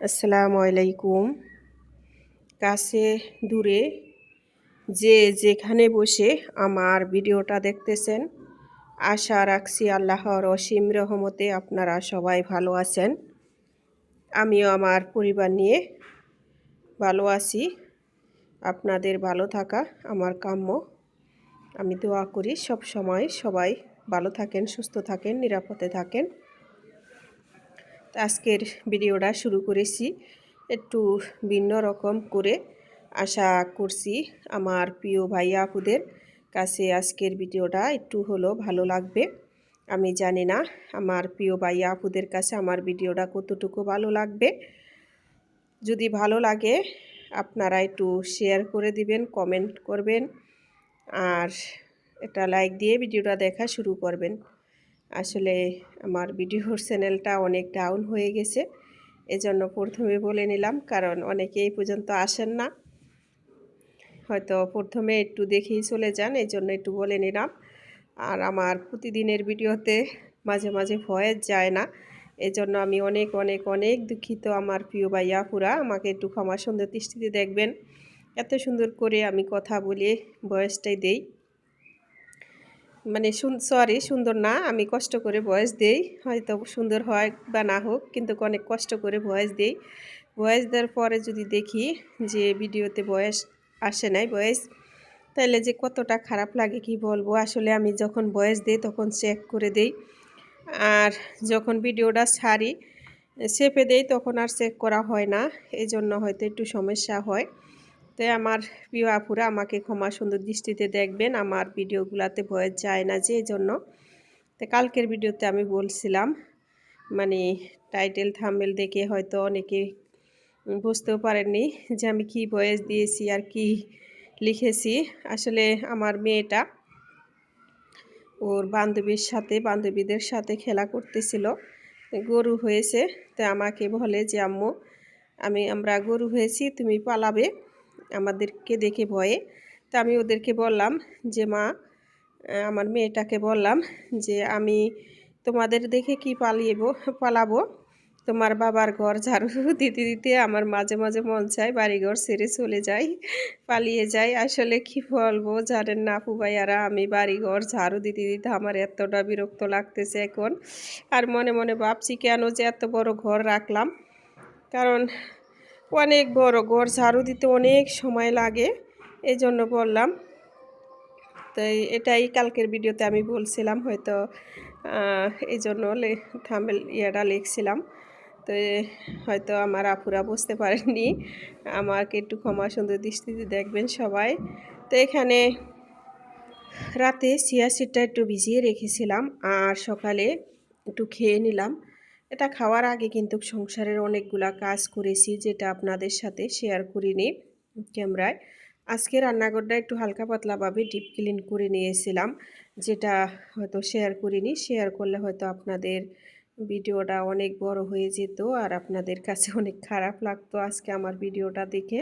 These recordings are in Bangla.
আসসালামু আলাইকুম। কাছে দূরে যে যেখানে বসে আমার ভিডিওটা দেখতেছেন, আশা রাখছি আল্লাহর অসীম রহমতে আপনারা সবাই ভালো আছেন। আমিও আমার পরিবার নিয়ে ভালো আছি। আপনাদের ভালো থাকা আমার কাম্য। আমি দোয়া করি সব সময় সবাই ভালো থাকেন, সুস্থ থাকেন, নিরাপদে থাকেন। আজকের ভিডিওটা শুরু করেছি। একটু ভিন্ন রকম করে আশা করছি আমার প্রিয় ভাইয়া আপুদের কাছে আজকের ভিডিওটা একটু হলো ভালো লাগবে। আমি জানি না আমার প্রিয় ভাইয়া আপুদের কাছে আমার ভিডিওটা কতটুকু ভালো লাগবে। যদি ভালো লাগে, আপনারা একটু শেয়ার করে দিবেন কমেন্ট করবেন, আর এটা লাইক দিয়ে ভিডিওটা দেখা শুরু করবেন। আসলে আমার ভিডিওর চ্যানেলটা অনেক ডাউন হয়ে গেছে, এজন্য প্রথমে বলে নিলাম, কারণ অনেকে এই পর্যন্ত আসেন না। হয়তো প্রথমে একটু দেখেই চলে যান এই জন্য একটু বলে নিলাম। আর আমার প্রতিদিনের ভিডিওতে মাঝে মাঝে ভয়েস যায় না, এজন্য আমি অনেক অনেক অনেক দুঃখিত আমার প্রিয় ভাইয়া পুরা আমাকে একটু ক্ষমা সুন্দর দৃষ্টিতে দেখবেন। এত সুন্দর করে আমি কথা বলে বয়সটাই দেই। মানে সরি সুন্দর না। আমি কষ্ট করে ভয়েস দেই। হয়তো সুন্দর হয় বা না হোক, কিন্তু অনেক কষ্ট করে ভয়েস দেই। ভয়েস দেওয়ার পরে যদি দেখি যে ভিডিওতে বয়স আসে নাই বয়েস তাহলে যে কতটা খারাপ লাগে কি বলব? আসলে আমি যখন বয়েস দিই তখন চেক করে দেই। আর যখন ভিডিওটা ছাড়ি, চেপে দেই তখন আর চেক করা হয় না। এই জন্য হয়তো একটু সমস্যা হয়। তো আমার প্রিয় আপুরা আমাকে ক্ষমা সুন্দর দৃষ্টিতে দেখবেন। আমার ভিডিওগুলোতে ভয়েস যায় না যে জন্য তো কালকের ভিডিওতে আমি বলছিলাম মানে টাইটেল থাম্বেল দেখে হয়তো অনেকে বুঝতেও পারেননি যে আমি কি ভয়েস দিয়েছি আর কি লিখেছি। আসলে আমার মেয়েটা ওর বান্ধবীর সাথে, বান্ধবীদের সাথে খেলা করতেছিল। গরু হয়েছে, তো আমাকে বলে যে, আম্মু, আমি, আমরা গরু হয়েছি, তুমি পালাবে। আমাদেরকে দেখে ভয়ে। তা আমি ওদেরকে বললাম যে, মা আমার মেয়েটাকে বললাম যে, আমি তোমাদের দেখে কি পালিয়েব, পালাবো? তোমার বাবার ঘর ঝাড়ু দিতে দিতে আমার মাঝে মাঝে মন চায় বাড়িঘর ছেড়ে চলে যাই, পালিয়ে যাই। আসলে কি বলব, জানেন না ফুবাইয়ারা আমি বাড়িঘর ঝাড়ু দিতে দিতে আমার এতটা বিরক্ত লাগতেছে এখন। আর মনে মনে ভাবছি কেন যে এত বড় ঘর রাখলাম। কারণ অনেক বড় ঘর ঝাড়ু দিতে অনেক সময় লাগে এই জন্য বললাম। তো এটাই কালকের ভিডিওতে আমি বলছিলাম, হয়তো এই জন্য থামেল ইয়েটা লিখছিলাম। তো হয়তো আমার আপুরা বুঝতে পারেননি, আমাকে একটু ক্ষমা সুন্দর দৃষ্টিতে দেখবেন সবাই। তো এখানে রাতে চিয়া সিটটা একটু ভিজিয়ে রেখেছিলাম, আর সকালে একটু খেয়ে নিলাম। এটা খাওয়ার আগে কিন্তু সংসারের অনেকগুলা কাজ করেছি, যেটা আপনাদের সাথে শেয়ার করিনি। ক্যামেরায় আজকে রান্নাঘরটা একটু হালকা পাতলাভাবে ডিপ ক্লিন করে নিয়েছিলাম, যেটা হয়তো শেয়ার করিনি। শেয়ার করলে হয়তো আপনাদের ভিডিওটা অনেক বড় হয়ে যেত আর আপনাদের কাছে অনেক খারাপ লাগতো আজকে আমার ভিডিওটা দেখে।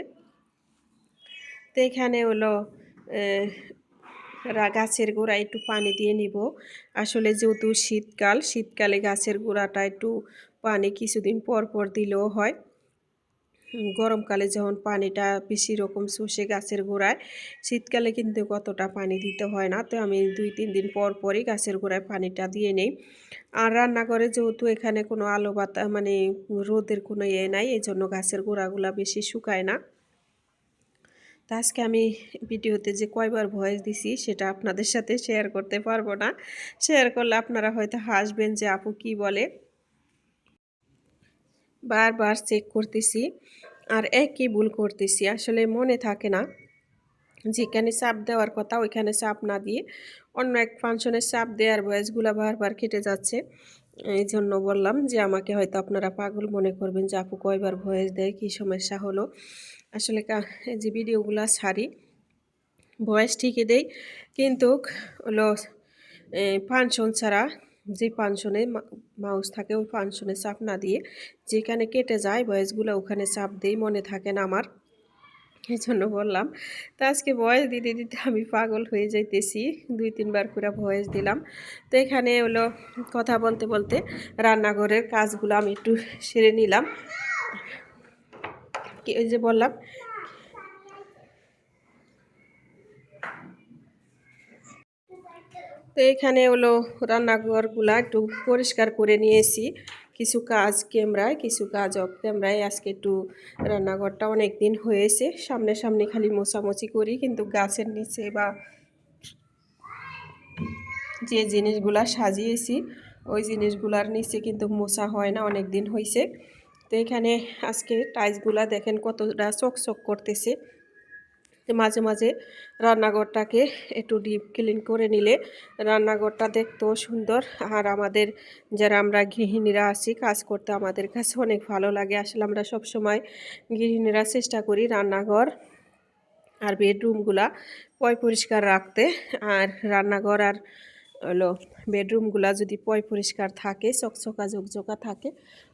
তো এখানে হলো গাছের গোড়া একটু পানি দিয়ে নিব। আসলে যেহেতু শীতকাল, শীতকালে গাছের গোড়াটা একটু পানি কিছুদিন পর পর দিলেও হয়। গরমকালে যখন পানিটা বেশি রকম শুষে গাছের গোড়ায়, শীতকালে কিন্তু কতটা পানি দিতে হয় না। তো আমি দুই, তিন দিন পর পরই গাছের গোড়ায় পানিটা দিয়ে নেই। আর রান্নাঘরে যেহেতু এখানে কোনো আলো বাতা মানে রোদের কোনো ইয়ে নাই এই জন্য গাছের গোড়াগুলা বেশি শুকায় না। তা আজকে আমি ভিডিওতে যে কয়বার ভয়েস দিছি সেটা আপনাদের সাথে শেয়ার করতে পারব না। শেয়ার করলে আপনারা হয়তো হাসবেন যে আপু কি বলে। বারবার চেক করতেছি আর একই ভুল করতেছি, আসলে মনে থাকে না। যেখানে চাপ দেওয়ার কথা ওইখানে চাপ না দিয়ে অন্য এক ফাংশনের চাপ দেওয়ার ভয়েসগুলো বারবার কেটে যাচ্ছে। এই জন্য বললাম যে আমাকে হয়তো আপনারা পাগল মনে করবেন যে আপু কয়বার ভয়েস দেয়, কী সমস্যা হলো? আসলে যে ভিডিওগুলো ছাড়ি, ভয়েস ঠিকই দেই, কিন্তু হলো ফাংশন ছাড়া যে পানশনে মাউস থাকে, ওই পানশনে চাপ না দিয়ে যেখানে কেটে যায়, ভয়েসগুলো ওখানে চাপ দেই, মনে থাকে না আমার। এই জন্য বললাম, তো আজকে ভয়েস দিতে দিতে আমি পাগল হয়ে যাইতেছি, দুই তিনবার করে ভয়েস দিলাম। তো এখানে হলো, কথা বলতে বলতে রান্নাঘরের কাজগুলো আমি একটু সেরে নিলাম। ওই যে বললাম? তো এখানে হলো রান্নাঘরগুলা একটু পরিষ্কার করে নিয়েছি। কিছু কাজ ক্যামেরায়, কিছু কাজ অফ ক্যামেরায়। আজকে একটু রান্নাঘরটা অনেক দিন হয়েছে। সামনে সামনে খালি মোছামুছি করি, কিন্তু গাছের নিচে বা যে জিনিসগুলা সাজিয়েছি, ওই জিনিসগুলার নিচে কিন্তু মোছা হয় না, অনেক দিন হয়েছে তো এখানে আজকে টাইলসগুলা দেখেন কতটা চকচক করতেছে। মাঝে মাঝে রান্নাঘরটাকে একটু ডিপ ক্লিন করে নিলে রান্নাঘরটা দেখতেও সুন্দর। আর আমাদের যারা আমরা গৃহিণীরা আছি, কাজ করতে আমাদের কাছে অনেক ভালো লাগে। আসলে আমরা সব সময় গৃহিণীরা চেষ্টা করি রান্নাঘর আর বেডরুমগুলা পয় পরিষ্কার রাখতে। আর রান্নাঘর আর হলো বেডরুমগুলা যদি পয় পরিষ্কার থাকে, চকচকা ঝকঝকা থাকে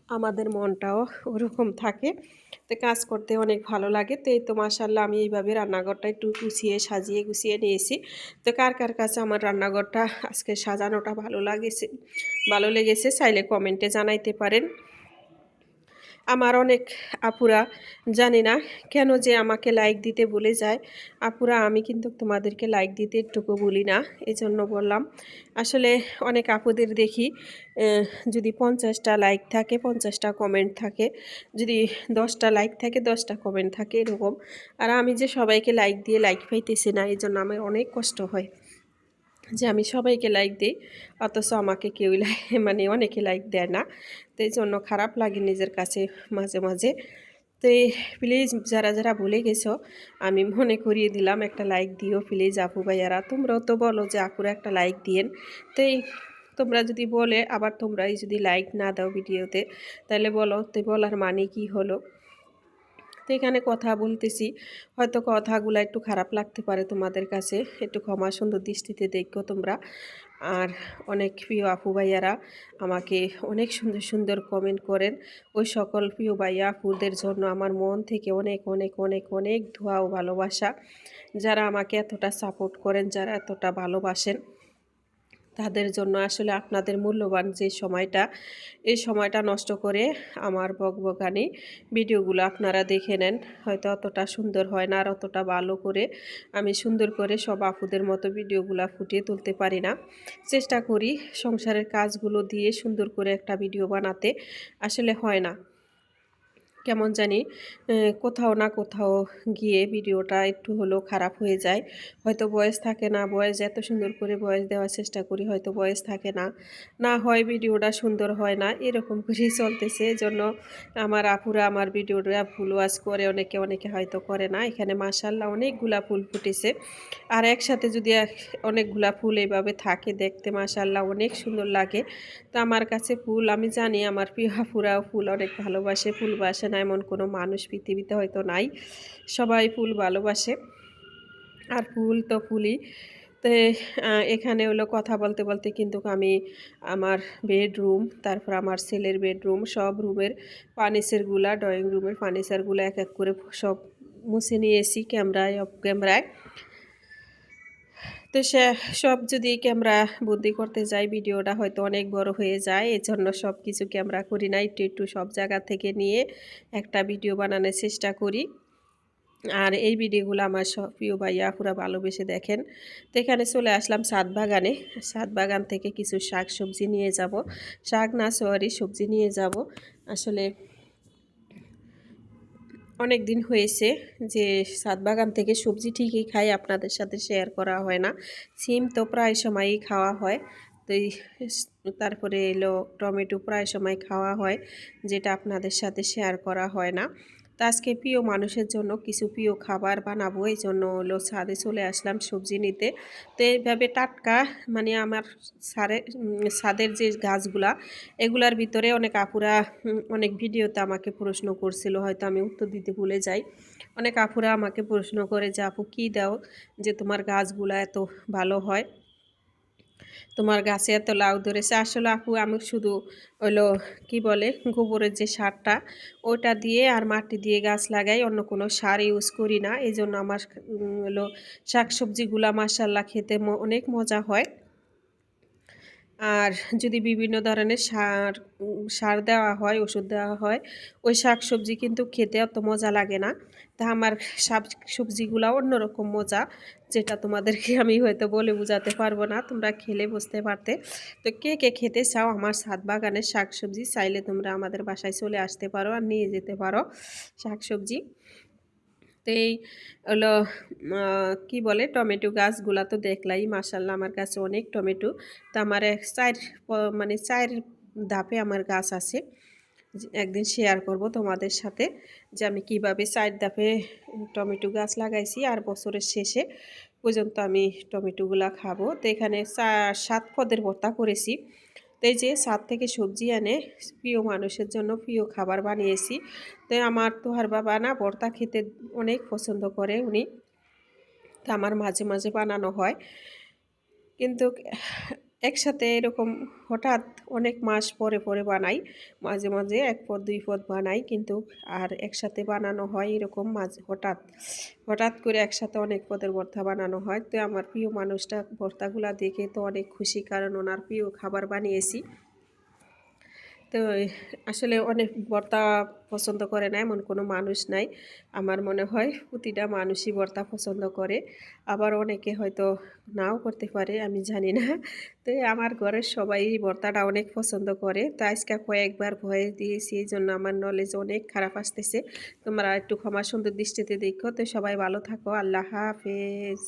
আমাদের মনটাও ওরকম থাকে। তো কাজ করতে অনেক ভালো লাগে। তো এই তো মাসাল্লাহ আমি এইভাবে রান্নাঘরটা একটু গুছিয়ে সাজিয়ে গুছিয়ে নিয়েছি। তো কার কার কাছে আমার রান্নাঘরটা আজকে সাজানোটা ভালো লাগেছে, ভালো লেগেছে চাইলে কমেন্টে জানাইতে পারেন। আমার অনেক আপুরা জানি না কেন যে আমাকে লাইক দিতে বলে যায়। আপুরা, আমি কিন্তু তোমাদেরকে লাইক দিতে একটুকু বলি না এই জন্য বললাম। আসলে অনেক আপুদের দেখি যদি পঞ্চাশটা লাইক থাকে, পঞ্চাশটা কমেন্ট থাকে, যদি দশটা লাইক থাকে, দশটা কমেন্ট থাকে এরকম। আর আমি যে সবাইকে লাইক দিয়ে লাইক পাইতেছি না এই জন্য আমার অনেক কষ্ট হয়। যে আমি সবাইকে লাইক দিই, অথচ আমাকে কেউ মানে অনেকে লাইক দেয় না। তো এই জন্য খারাপ লাগে নিজের কাছে মাঝে মাঝে। তো প্লিজ যারা যারা ভুলে গেছো, আমি মনে করিয়ে দিলাম একটা লাইক দিও প্লিজ আপু ভাইয়ারা। তোমরাও তো বলো যে আপুরা একটা লাইক দিয়েন। তো তোমরা যদি বলে, আবার তোমরাই যদি লাইক না দাও ভিডিওতে, তাহলে বলো, তো বলার মানে কি হলো? তো এখানে কথা বলতেছি। হয়তো কথাগুলো একটু খারাপ লাগতে পারে তোমাদের কাছে। একটু ক্ষমা সুন্দর দৃষ্টিতে দেখো তোমরা। আর অনেক প্রিয় আপু ভাইয়ারা আমাকে অনেক সুন্দর সুন্দর কমেন্ট করেন। ওই সকল প্রিয় ভাইয়া আপুদের জন্য আমার মন থেকে অনেক অনেক অনেক অনেক ধোয়া ও ভালোবাসা। যারা আমাকে এতটা সাপোর্ট করেন, যারা এতটা ভালোবাসেন। তাদের জন্য আসলে আপনাদের মূল্যবান যে সময়টা, এই সময়টা নষ্ট করে আমার বকবগানি ভিডিওগুলো আপনারা দেখে নেন। হয়তো অতটা সুন্দর হয় না আর অতটা ভালো করে আমি সুন্দর করে সব আপুদের মতো ভিডিওগুলো ফুটিয়ে তুলতে পারি না। চেষ্টা করি সংসারের কাজগুলো দিয়ে সুন্দর করে একটা ভিডিও বানাতে। আসলে হয় না। কেমন জানি কোথাও না কোথাও গিয়ে ভিডিওটা একটু হলেও খারাপ হয়ে যায়। হয়তো বয়স থাকে না, বয়স এত সুন্দর করে বয়স দেওয়ার চেষ্টা করি, হয়তো বয়স থাকে না। না হয় ভিডিওটা সুন্দর হয় না, এরকম করেই চলতেছে। এজন্য আমার আপুরা আমার ভিডিওটা ফুল ওয়াশ করে, অনেকে অনেকে হয়তো করে না। এখানে মাসাল্লাহ অনেকগুলা ফুল ফুটেছে। আর একসাথে যদি অনেকগুলা ফুল এইভাবে থাকে দেখতে মাসাল্লাহ অনেক সুন্দর লাগে। তো আমার কাছে ফুল, আমি জানি আমার প্রিয় আপুরাও ফুল অনেক ভালোবাসে, ফুল বাসে না, এমন কোনো মানুষ পৃথিবীতে হয়তো নাই। সবাই ফুল ভালোবাসে। আর ফুল তো ফুলই। তো এখানে হলো কথা বলতে বলতে কিন্তু আমি আমার বেডরুম, তারপর আমার ছেলের বেডরুম, সব রুমের ফার্নিচারগুলা ড্রয়িং রুমের ফার্নিচারগুলো এক এক করে সব মুছে নিয়েছি ক্যামেরায়, অফ ক্যামেরায়। তো সে, সব যদি ক্যামেরা বন্দি করতে যাই, ভিডিওটা হয়তো অনেক বড় হয়ে যায়। এজন্য সব কিছু ক্যামেরা করি না, একটু একটু সব জায়গা থেকে নিয়ে একটা ভিডিও বানানোর চেষ্টা করি। আর এই ভিডিওগুলো আমার সব প্রিয় ভাইয়া পুরা ভালোবেসে দেখেন। তো এখানে চলে আসলাম সাত বাগানে। সাত বাগান থেকে কিছু শাক সবজি নিয়ে যাব। শাক না সরি, সবজি নিয়ে যাব। আসলে অনেক দিন হয়েছে যে সাত বাগান থেকে সবজি ঠিকই খাই, আপনাদের সাথে শেয়ার করা হয় না। সিম তো প্রায় সময়ই খাওয়া হয়। তো তারপরে এলো টমেটো প্রায় সময় খাওয়া হয়, যেটা আপনাদের সাথে শেয়ার করা হয় না। তো আজকে প্রিয় মানুষের জন্য কিছু প্রিয় খাবার বানাবো, এই জন্য হলো ছাদে চলে আসলাম সবজি নিতে। তো এইভাবে টাটকা মানে আমার সারে ছাদের যে গাছগুলা, এগুলার ভিতরে অনেক আপুরা অনেক ভিডিওতে আমাকে প্রশ্ন করছিল, হয়তো আমি উত্তর দিতে ভুলে যাই। অনেক আপুরা আমাকে প্রশ্ন করে যে, আপু, কী দাও যে তোমার গাছগুলা এত ভালো হয়? তোমার গাছে এত লাউ ধরেছে। আসলে আপু, আমি শুধু হলো কি বলে, গোবরের যে সারটা ওটা দিয়ে আর মাটি দিয়ে গাছ লাগাই, অন্য কোনো সার ইউজ করি না। এই জন্য আমার হলো শাকসবজিগুলা মাসাল্লা খেতে অনেক মজা হয়। আর যদি বিভিন্ন ধরনের সার সার দেওয়া হয়, ওষুধ দেওয়া হয়, ওই শাক সবজি কিন্তু খেতে অত মজা লাগে না। তা আমার শাক সবজিগুলো অন্যরকম মজা, যেটা তোমাদেরকে আমি হয়তো বলে বোঝাতে পারব না, তোমরা খেলে বুঝতে পারতে। তো কে কে খেতে চাও আমার ছাদ বাগানের শাক সবজি চাইলে তোমরা আমাদের বাসায় চলে আসতে পারো আর নিয়ে যেতে পারো শাক সবজি এই হলো কি বলে, টমেটো গাছগুলা তো দেখলাই মাসাল্লাহ আমার কাছে অনেক টমেটো। তো আমার এক চার মানে চার ধাপে আমার গাছ আছে। একদিন শেয়ার করব তোমাদের সাথে যে আমি কীভাবে চার ধাপে টমেটো গাছ লাগাইছি আর বছরের শেষে পর্যন্ত আমি টমেটোগুলা খাব। তো এখানে সাত পদের ভর্তা করেছি। তো যে সাত থেকে সবজি আনে প্রিয় মানুষের জন্য প্রিয় খাবার বানিয়েছি। তো আমার তোহার বাবা না বর্তা খেতে অনেক পছন্দ করে উনি। তো আমার মাঝে মাঝে বানানো হয়। কিন্তু একসাথে এরকম হঠাৎ অনেক মাস পরে পরে বানাই। মাঝে মাঝে এক পদ, দুই পদ বানাই কিন্তু আর একসাথে বানানো হয় এরকম মাঝে, হঠাৎ হঠাৎ করে একসাথে অনেক পদের ভর্তা বানানো হয়। তো আমার প্রিয় মানুষটা ভর্তাগুলা দেখে তো অনেক খুশি কারণ ওনার প্রিয় খাবার বানিয়েছি। তো, আসলে অনেক ভর্তা পছন্দ করে না, এমন কোনো মানুষ নাই। আমার মনে হয় প্রতিটা মানুষই ভর্তা পছন্দ করে। আবার অনেকে হয়তো নাও করতে পারে, আমি জানি না। তো, আমার ঘরের সবাই ভর্তাটা অনেক পছন্দ করে। তো, আজকে কয়েকবার ভয়ে দিয়েছি, এই জন্য আমার নলেজ অনেক খারাপ আসতেছে। তোমরা একটু ক্ষমা সুন্দর দৃষ্টিতে দেখো। তো, সবাই ভালো থাকো। আল্লাহ হাফেজ।